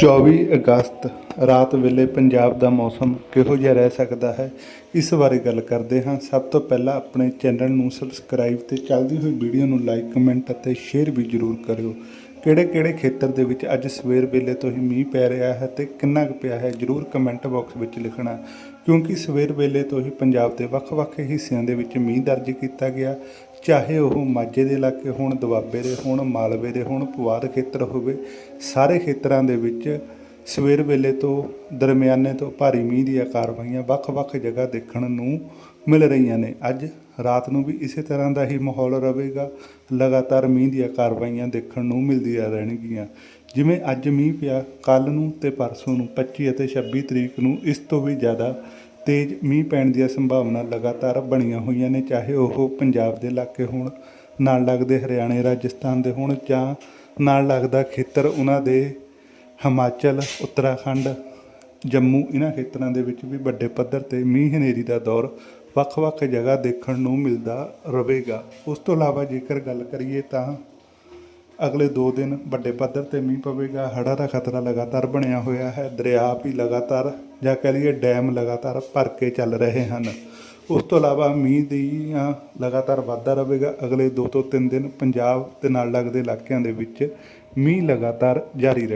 24 ਅਗਸਤ ਰਾਤ ਵੇਲੇ ਪੰਜਾਬ ਦਾ ਮੌਸਮ ਕਿਹੋ ਜਿਹਾ ਰਹਿ ਸਕਦਾ ਹੈ? ਇਸ ਬਾਰੇ ਗੱਲ ਕਰਦੇ ਹਾਂ। ਸਭ ਤੋਂ ਪਹਿਲਾਂ ਆਪਣੇ ਚੈਨਲ ਨੂੰ ਸਬਸਕ੍ਰਾਈਬ ਤੇ ਚੱਲਦੀ ਹੋਈ ਵੀਡੀਓ ਨੂੰ ਲਾਈਕ ਕਮੈਂਟ ਅਤੇ ਸ਼ੇਅਰ ਵੀ ਜ਼ਰੂਰ ਕਰਿਓ। ਕਿਹੜੇ ਕਿਹੜੇ ਖੇਤਰ ਦੇ ਵਿੱਚ ਅੱਜ ਸਵੇਰ ਵੇਲੇ ਤੋਂ ਹੀ ਮੀਂਹ ਪੈ ਰਿਹਾ ਹੈ ਤੇ ਕਿੰਨਾ ਕੁ ਪਿਆ ਹੈ ਜ਼ਰੂਰ ਕਮੈਂਟ ਬਾਕਸ ਵਿੱਚ ਲਿਖਣਾ। ਕਿਉਂਕਿ ਸਵੇਰ ਵੇਲੇ ਤੋਂ ਹੀ ਪੰਜਾਬ ਦੇ ਵੱਖ-ਵੱਖ ਹਿੱਸਿਆਂ ਦੇ ਵਿੱਚ ਮੀਂਹ ਦਰਜ ਕੀਤਾ ਗਿਆ। ਚਾਹੇ ਉਹ ਮਾਝੇ ਦੇ ਇਲਾਕੇ ਹੋਣ, ਦੁਆਬੇ ਦੇ ਹੋਣ, ਮਾਲਵੇ ਦੇ ਹੋਣ, ਪੁਆਧ ਖੇਤਰ ਹੋਵੇ, ਸਾਰੇ ਖੇਤਰਾਂ ਦੇ ਵਿੱਚ ਸਵੇਰ ਵੇਲੇ ਤੋਂ ਦਰਮਿਆਨੇ ਤੋਂ ਭਾਰੀ ਮੀਂਹ ਦੀਆਂ ਕਾਰਵਾਈਆਂ ਵੱਖ-ਵੱਖ ਜਗ੍ਹਾ ਦੇਖਣ ਨੂੰ ਮਿਲ ਰਹੀਆਂ ਨੇ। ਅੱਜ ਰਾਤ ਨੂੰ ਵੀ ਇਸੇ ਤਰ੍ਹਾਂ ਦਾ ਹੀ ਮਾਹੌਲ ਰਹੇਗਾ। ਲਗਾਤਾਰ ਮੀਂਹ ਦੀਆਂ ਕਾਰਵਾਈਆਂ ਦੇਖਣ ਨੂੰ ਮਿਲਦੀਆਂ ਰਹਿਣਗੀਆਂ। ਜਿਵੇਂ ਅੱਜ ਮੀਂਹ ਪਿਆ ਕੱਲ ਨੂੰ ਤੇ ਪਰਸੋਂ ਨੂੰ 25 ਅਤੇ 26 ਤਰੀਕ ਨੂੰ ਇਸ ਤੋਂ ਵੀ ਜ਼ਿਆਦਾ ਤੇਜ਼ ਮੀਂਹ ਪੈਣ ਦੀਆਂ ਸੰਭਾਵਨਾ ਲਗਾਤਾਰ ਬਣੀਆਂ ਹੋਈਆਂ ਨੇ, ਚਾਹੇ ਉਹ ਪੰਜਾਬ ਦੇ ਇਲਾਕੇ ਹੋਣ, ਨਾਲ ਲੱਗਦੇ ਹਰਿਆਣੇ, ਰਾਜਸਥਾਨ ਦੇ ਹੋਣ ਜਾਂ ਨਾਲ ਲੱਗਦਾ ਖੇਤਰ ਉਹਨਾਂ ਦੇ ਹਿਮਾਚਲ, ਉੱਤਰਾਖੰਡ, ਜੰਮੂ, ਇਹਨਾਂ ਖੇਤਰਾਂ ਦੇ ਵਿੱਚ ਵੀ ਵੱਡੇ ਪੱਧਰ ਤੇ ਮੀਂਹ ਹਨੇਰੀ ਦਾ ਦੌਰ ਵੱਖ-ਵੱਖ ਜਗ੍ਹਾ ਦੇਖਣ ਨੂੰ ਮਿਲਦਾ ਰਹੇਗਾ। ਉਸ ਤੋਂ ਇਲਾਵਾ ਜੇਕਰ ਗੱਲ ਕਰੀਏ ਤਾਂ ਅਗਲੇ 2 ਦਿਨ ਵੱਡੇ ਪੱਧਰ ਤੇ ਮੀਂਹ ਪਵੇਗਾ, ਹੜ੍ਹਾਂ ਦਾ ਖਤਰਾ ਲਗਾਤਾਰ ਬਣਿਆ ਹੋਇਆ ਹੈ, ਦਰਿਆ ਵੀ ਲਗਾਤਾਰ ਜਾਂ ਕਹਿ ਲਈਏ ਡੈਮ ਲਗਾਤਾਰ ਭਰ ਕੇ ਚੱਲ ਰਹੇ ਹਨ। ਉਸ ਤੋਂ ਇਲਾਵਾ ਮੀਂਹ ਦੀਆਂ ਲਗਾਤਾਰ ਵਾਧਾ ਰਹੇਗਾ ਅਗਲੇ 2 ਤੋਂ 3 ਦਿਨ ਪੰਜਾਬ ਤੇ ਨਾਲ ਲੱਗਦੇ ਇਲਾਕਿਆਂ ਦੇ ਵਿੱਚ ਮੀਂਹ ਲਗਾਤਾਰ ਜਾਰੀ ਰਹੇ